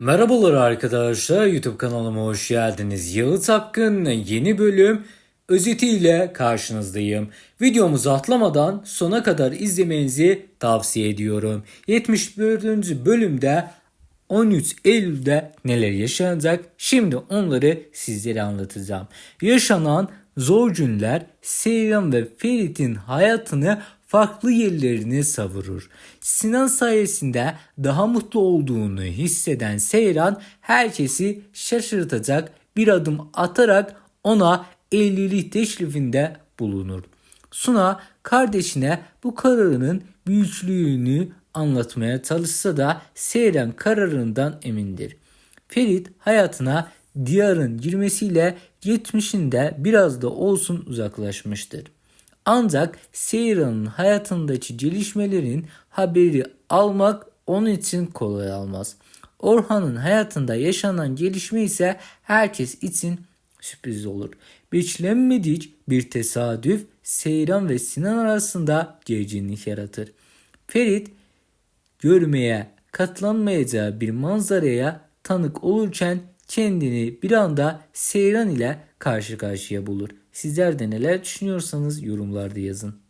Merhabalar arkadaşlar YouTube kanalıma hoş geldiniz. Yağıt Hakkın yeni bölüm özetiyle karşınızdayım. Videomuzu atlamadan sona kadar izlemenizi tavsiye ediyorum. 74. bölümde 13 Eylül'de neler yaşanacak? Şimdi onları sizlere anlatacağım. Yaşanan zor günler Seyran ve Ferit'in hayatını farklı yerlerine savurur. Sinan sayesinde daha mutlu olduğunu hisseden Seyran herkesi şaşırtacak bir adım atarak ona evlilik teklifinde bulunur. Suna kardeşine bu kararının büyüklüğünü anlatmaya çalışsa da Seyran kararından emindir. Ferit hayatına Diyar'ın girmesiyle 70'inde biraz da olsun uzaklaşmıştır. Ancak Seyran'ın hayatındaki gelişmelerin haberi almak onun için kolay almaz. Orhan'ın hayatında yaşanan gelişme ise herkes için sürpriz olur. Beklenmedik bir tesadüf Seyran ve Sinan arasında gerginlik yaratır. Ferit görmeye katlanmayacağı bir manzaraya tanık olurken kendini bir anda Seyran ile karşı karşıya bulur. Sizler de neler düşünüyorsanız yorumlarda yazın.